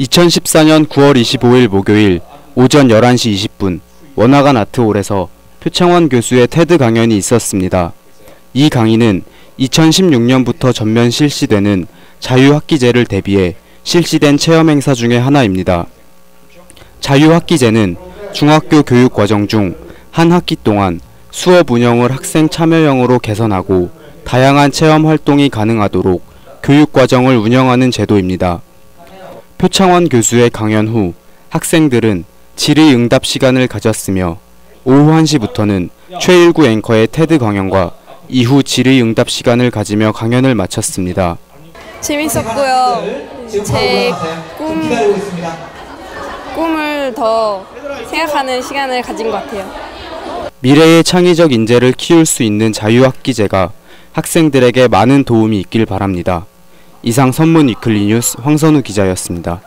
2014년 9월 25일 목요일 오전 11시 20분 원화관 아트홀에서 표창원 교수의 테드 강연이 있었습니다. 이 강의는 2016년부터 전면 실시되는 자유학기제를 대비해 실시된 체험 행사 중의 하나입니다. 자유학기제는 중학교 교육 과정 중 한 학기 동안 수업 운영을 학생 참여형으로 개선하고 다양한 체험 활동이 가능하도록 교육 과정을 운영하는 제도입니다. 표창원 교수의 강연 후 학생들은 질의응답 시간을 가졌으며 오후 1시부터는 최일구 앵커의 테드 강연과 이후 질의응답 시간을 가지며 강연을 마쳤습니다. 재밌었고요. 제 꿈, 꿈을 더 생각하는 시간을 가진 것 같아요. 미래의 창의적 인재를 키울 수 있는 자유학기제가 학생들에게 많은 도움이 있길 바랍니다. 이상 선문 위클리 뉴스 황선우 기자였습니다.